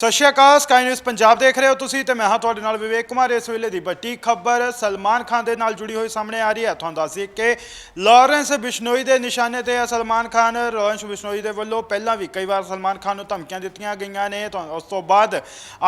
ਸਤਿ ਸ਼੍ਰੀ ਅਕਾਲ ਸਕਾਈ ਨਿਊਜ਼ ਪੰਜਾਬ ਦੇਖ ਰਹੇ ਹੋ ਤੁਸੀਂ ਤੇ ਮੈਂ ਹਾਂ ਤੁਹਾਡੇ ਨਾਲ ਵਿਵੇਕ ਕੁਮਾਰ। ਇਸ ਵੇਲੇ ਦੀ ਵੱਡੀ ਖਬਰ ਸਲਮਾਨ ਖਾਨ ਦੇ ਨਾਲ ਜੁੜੀ ਹੋਈ ਸਾਹਮਣੇ ਆ ਰਹੀ ਹੈ। ਤੁਹਾਨੂੰ ਦੱਸੀਏ ਕਿ ਲਾਰੈਂਸ ਬਿਸ਼ਨੋਈ ਦੇ ਨਿਸ਼ਾਨੇ ਤੇ ਹੈ ਸਲਮਾਨ ਖਾਨ। ਲਾਰੈਂਸ ਬਿਸ਼ਨੋਈ ਦੇ ਵੱਲੋਂ ਪਹਿਲਾਂ ਵੀ ਕਈ ਵਾਰ ਸਲਮਾਨ ਖਾਨ ਨੂੰ ਧਮਕੀਆਂ ਦਿੱਤੀਆਂ ਗਈਆਂ ਨੇ। ਤਾਂ ਉਸ ਤੋਂ ਬਾਅਦ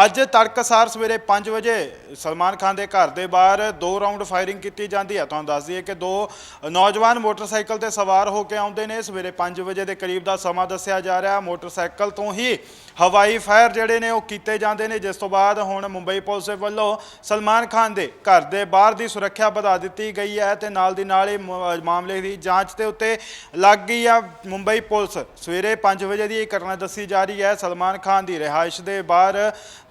ਅੱਜ ਤੜਕਸਾਰ ਸਵੇਰੇ 5 ਵਜੇ ਸਲਮਾਨ ਖਾਨ ਦੇ ਘਰ ਦੇ ਬਾਹਰ ਦੋ ਰਾਉਂਡ ਫਾਇਰਿੰਗ ਕੀਤੀ ਜਾਂਦੀ ਹੈ। ਤੁਹਾਨੂੰ ਦੱਸ ਦਈਏ ਕਿ ਦੋ ਨੌਜਵਾਨ ਮੋਟਰਸਾਈਕਲ ਤੇ ਸਵਾਰ ਹੋ ਕੇ ਆਉਂਦੇ ਨੇ। ਸਵੇਰੇ 5 ਵਜੇ ਦੇ ਕਰੀਬ ਦਾ ਸਮਾਂ ਦੱਸਿਆ ਜਾ ਰਿਹਾ ਮੋਟਰਸਾਈਕਲ ਤੋਂ ਹੀ ਹਵਾਈ ਫਾਇਰ ਜਿਹੜੇ ਨੇ, ਉਹ ਕੀਤੇ ਜਾਂਦੇ ਨੇ। ਜਿਸ ਤੋਂ ਬਾਅਦ ਹੁਣ ਮੁੰਬਈ ਪੁਲਿਸ ਵੱਲੋਂ ਸਲਮਾਨ ਖਾਨ ਦੇ ਘਰ ਦੇ ਬਾਹਰ ਦੀ ਸੁਰੱਖਿਆ ਵਧਾ ਦਿੱਤੀ ਗਈ ਹੈ ਤੇ ਨਾਲ ਦੀ ਨਾਲ ਹੀ ਮਾਮਲੇ ਦੀ ਜਾਂਚ ਦੇ ਉੱਤੇ ਲੱਗ ਗਈ ਆ। ਮੁੰਬਈ ਪੁਲਿਸ ਸਵੇਰੇ 5 ਵਜੇ ਦੀ ਇਹ ਘਟਨਾ ਦੱਸੀ ਜਾ ਰਹੀ ਹੈ। ਸਲਮਾਨ ਖਾਨ ਦੀ ਰਿਹਾਇਸ਼ ਦੇ ਬਾਹਰ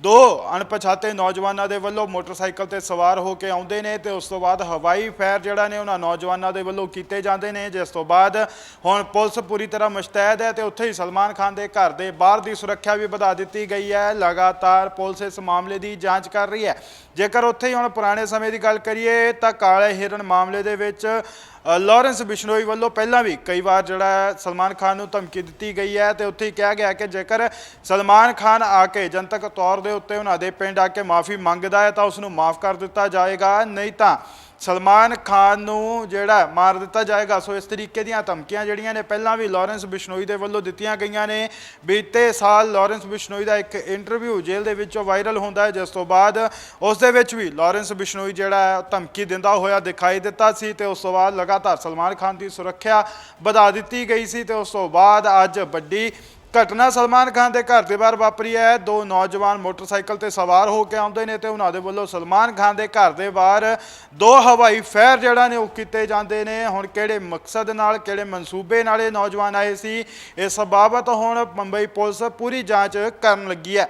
ਦੋ ਅਣਪਛਾਤੇ ਨੌਜਵਾਨਾਂ ਦੇ ਵੱਲੋਂ ਮੋਟਰਸਾਈਕਲ ਤੇ ਸਵਾਰ ਹੋ ਕੇ ਆਉਂਦੇ ਨੇ ਤੇ ਉਸ ਤੋਂ ਬਾਅਦ ਹਵਾਈ ਫਾਇਰ ਜਿਹੜਾ ਨੇ, ਉਹਨਾਂ ਨੌਜਵਾਨਾਂ ਦੇ ਵੱਲੋਂ ਕੀਤੇ ਜਾਂਦੇ ਨੇ। ਜਿਸ ਤੋਂ ਬਾਅਦ ਹੁਣ ਪੁਲਿਸ ਪੂਰੀ ਤਰ੍ਹਾਂ ਮੁਸ਼ਤੈਦ ਹੈ ਤੇ ਉੱਥੇ ਹੀ ਸਲਮਾਨ ਖਾਨ ਦੇ ਘਰ ਦੇ ਬਾਹਰ ਦੀ ਸੁਰੱਖਿਆ ਵੀ ਵਧਾ ਦਿੱਤੀ ਗਈ ਹੈ। ਲਗਾਤਾਰ ਪੁਲਿਸ ਇਸ ਮਾਮਲੇ ਦੀ ਜਾਂਚ ਕਰ ਰਹੀ ਹੈ। ਜੇਕਰ ਉੱਥੇ ਹੀ ਹੁਣ ਪੁਰਾਣੇ ਸਮੇਂ ਦੀ ਗੱਲ ਕਰੀਏ, ਤਾਂ ਕਾਲੇ ਹਿਰਨ ਮਾਮਲੇ ਦੇ ਵਿੱਚ ਲਾਰੈਂਸ ਬਿਸ਼ਨੋਈ ਵੱਲੋਂ ਪਹਿਲਾਂ ਵੀ ਕਈ ਵਾਰ ਜਿਹੜਾ ਹੈ ਸਲਮਾਨ ਖਾਨ ਨੂੰ ਧਮਕੀ ਦਿੱਤੀ ਗਈ ਹੈ ਤੇ ਉੱਥੇ ਹੀ ਕਿਹਾ ਗਿਆ ਕਿ ਜੇਕਰ ਸਲਮਾਨ ਖਾਨ ਆ ਕੇ ਜਨਤਕ ਤੌਰ ਦੇ ਉੱਤੇ ਉਹਨਾਂ ਦੇ ਪਿੰਡ ਆ ਕੇ ਮਾਫੀ ਮੰਗਦਾ ਹੈ ਤਾਂ ਉਸ ਨੂੰ ਮਾਫ ਕਰ ਦਿੱਤਾ ਜਾਏਗਾ, ਨਹੀਂ ਤਾਂ ਸਲਮਾਨ ਖਾਨ ਨੂੰ ਜਿਹੜਾ ਮਾਰ ਦਿੱਤਾ ਜਾਏਗਾ। ਸੋ ਇਸ ਤਰੀਕੇ ਦੀਆਂ ਧਮਕੀਆਂ ਜਿਹੜੀਆਂ ਨੇ ਪਹਿਲਾਂ ਵੀ ਲਾਰੈਂਸ ਬਿਸ਼ਨੋਈ ਦੇ ਵੱਲੋਂ ਦਿੱਤੀਆਂ ਗਈਆਂ ਨੇ। ਬੀਤੇ ਸਾਲ ਲਾਰੈਂਸ ਬਿਸ਼ਨੋਈ ਦਾ ਇੱਕ ਇੰਟਰਵਿਊ ਜੇਲ੍ਹ ਦੇ ਵਿੱਚੋਂ ਵਾਇਰਲ ਹੁੰਦਾ ਹੈ, ਜਿਸ ਤੋਂ ਬਾਅਦ ਉਸ ਦੇ ਵਿੱਚ ਵੀ ਲਾਰੈਂਸ ਬਿਸ਼ਨੋਈ ਜਿਹੜਾ ਧਮਕੀ ਦਿੰਦਾ ਹੋਇਆ ਦਿਖਾਈ ਦਿੱਤਾ ਸੀ ਤੇ ਉਸ ਤੋਂ ਬਾਅਦ ਲਗਾਤਾਰ ਸਲਮਾਨ ਖਾਨ ਦੀ ਸੁਰੱਖਿਆ ਵਧਾ ਦਿੱਤੀ ਗਈ ਸੀ ਤੇ ਉਸ ਤੋਂ ਬਾਅਦ ਅੱਜ ਵੱਡੀ ਘਟਨਾ ਸਲਮਾਨ ਖਾਨ ਦੇ ਘਰ ਦੇ ਬਾਹਰ ਵਾਪਰੀ ਹੈ। ਦੋ ਨੌਜਵਾਨ ਮੋਟਰਸਾਈਕਲ ਤੇ ਸਵਾਰ ਹੋ ਕੇ ਆਉਂਦੇ ਨੇ ਤੇ ਉਹਨਾਂ ਦੇ ਵੱਲੋਂ ਸਲਮਾਨ ਖਾਨ ਦੇ ਘਰ ਦੇ ਬਾਹਰ ਦੋ ਹਵਾਈ ਫੈਰ ਜਿਹੜਾ ਨੇ ਉਹ ਕੀਤੇ ਜਾਂਦੇ ਨੇ। ਹੁਣ ਕਿਹੜੇ ਮਕਸਦ ਨਾਲ, ਕਿਹੜੇ ਮਨਸੂਬੇ ਨਾਲ ਇਹ ਨੌਜਵਾਨ ਆਏ ਸੀ ਇਸ ਬਾਬਤ ਹੁਣ ਮੁੰਬਈ ਪੁਲਿਸ ਪੂਰੀ ਜਾਂਚ ਕਰਨ ਲੱਗੀ ਹੈ।